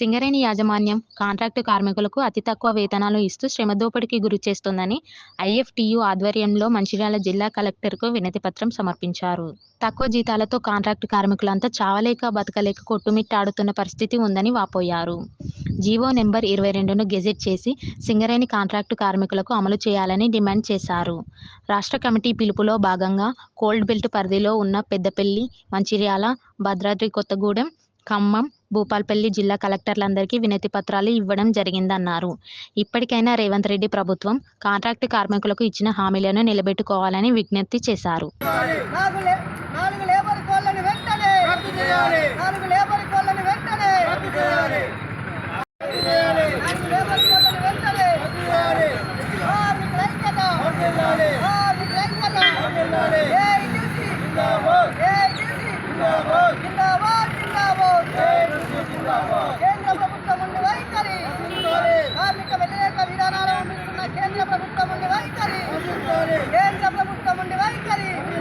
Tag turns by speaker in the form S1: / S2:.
S1: సింగరేణి యాజమాన్యం కాంట్రాక్టు కార్మికులకు అతి తక్కువ వేతనాలు ఇస్తూ శ్రమదోపిడికి గురి చేస్తోందని ఐఎఫ్టియు ఆధ్వర్యంలో మంచిర్యాల జిల్లా కలెక్టర్కు వినతిపత్రం సమర్పించారు. తక్కువ జీతాలతో కాంట్రాక్టు కార్మికులంతా చావలేక బతకలేక కొట్టుమిట్టాడుతున్న పరిస్థితి ఉందని వాపోయారు. జీవో నెంబర్ ఇరవై రెండును గెజెట్ చేసి సింగరేణి కాంట్రాక్టు కార్మికులకు అమలు చేయాలని డిమాండ్ చేశారు. రాష్ట్ర కమిటీ పిలుపులో భాగంగా కోల్డ్ బెల్ట్ పరిధిలో ఉన్న పెద్దపల్లి, మంచిర్యాల, భద్రాద్రి కొత్తగూడెం, ఖమ్మం, భూపాల్పల్లి జిల్లా కలెక్టర్లందరికీ వినతి పత్రాలు ఇవ్వడం జరిగిందన్నారు. ఇప్పటికైనా రేవంత్ రెడ్డి ప్రభుత్వం కాంట్రాక్టు కార్మికులకు ఇచ్చిన హామీలను నిలబెట్టుకోవాలని విజ్ఞప్తి చేశారు.